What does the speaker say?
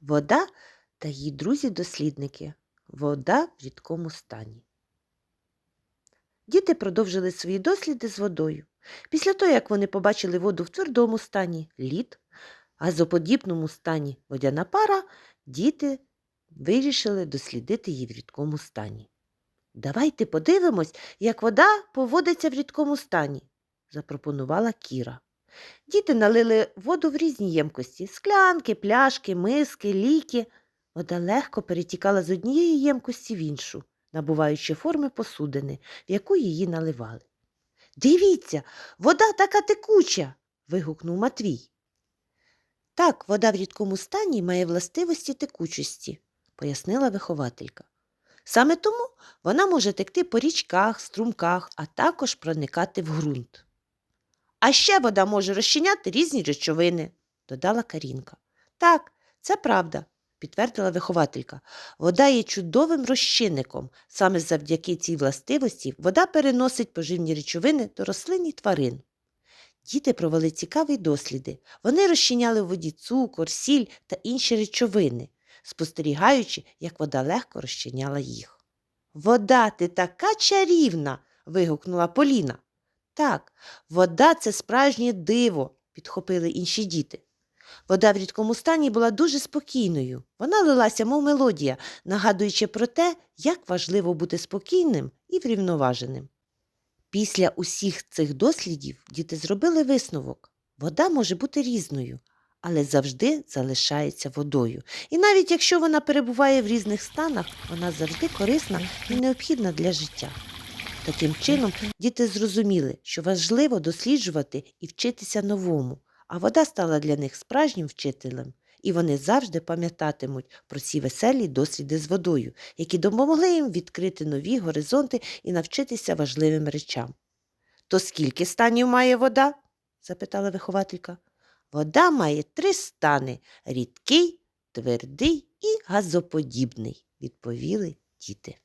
Вода та її друзі-дослідники. Вода в рідкому стані. Діти продовжили свої досліди з водою. Після того, як вони побачили воду в твердому стані лід, газоподібному стані водяна пара, діти вирішили дослідити її в рідкому стані. Давайте подивимось, як вода поводиться в рідкому стані, запропонувала Кіра. Діти налили воду в різні ємкості склянки, пляшки, миски, ліки. Вода легко перетікала з однієї ємкості в іншу, набуваючи форми посудини, в яку її наливали. Дивіться, вода така текуча. вигукнув Матвій. Так, вода в рідкому стані має властивості текучості, пояснила вихователька. Саме тому вона може текти по річках, струмках, а також проникати в ґрунт. А ще вода може розчиняти різні речовини, додала Карінка. Так, це правда, підтвердила вихователька. Вода є чудовим розчинником. Саме завдяки цій властивості вода переносить поживні речовини до рослин і тварин. Діти провели цікаві досліди. Вони розчиняли в воді цукор, сіль та інші речовини, спостерігаючи, як вода легко розчиняла їх. Вода, ти така чарівна. вигукнула Поліна. Так, вода це справжнє диво, підхопили інші діти. Вода в рідкому стані була дуже спокійною. Вона лилася, мов мелодія, нагадуючи про те, як важливо бути спокійним і врівноваженим. Після усіх цих дослідів діти зробили висновок. Вода може бути різною, але завжди залишається водою. І навіть якщо вона перебуває в різних станах, вона завжди корисна і необхідна для життя. Таким чином, діти зрозуміли, що важливо досліджувати і вчитися новому, а вода стала для них справжнім вчителем, і вони завжди пам'ятатимуть про ці веселі досліди з водою, які допомогли їм відкрити нові горизонти і навчитися важливим речам. То скільки станів має вода? запитала вихователька. Вода має три стани рідкий, твердий і газоподібний, відповіли діти.